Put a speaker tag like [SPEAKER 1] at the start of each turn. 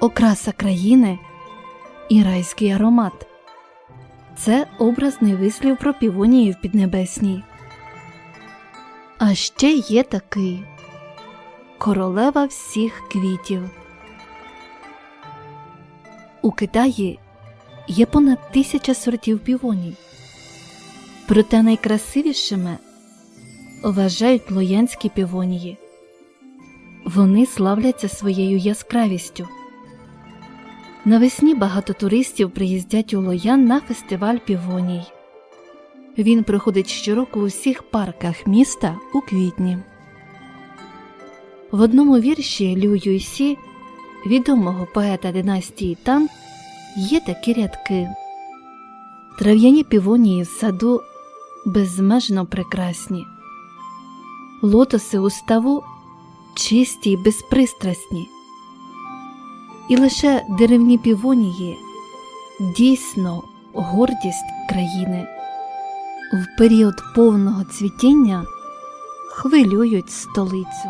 [SPEAKER 1] окраса країни і райський аромат. Це образний вислів про півонії в Піднебесній. А ще є такий королева всіх квітів. У Китаї є понад тисяча сортів півоній. Проте найкрасивішими вважають лоянські півонії. Вони славляться своєю яскравістю. Навесні багато туристів приїздять у Лоян на фестиваль півоній. Він проходить щороку у всіх парках міста у квітні. В одному вірші Лю Юйсі, відомого поета династії Тан, є такі рядки. Трав'яні півонії в саду безмежно прекрасні, лотоси у ставу чисті й безпристрасні. І лише деревні півонії дійсно гордість країни. В період повного цвітіння хвилюють столицю.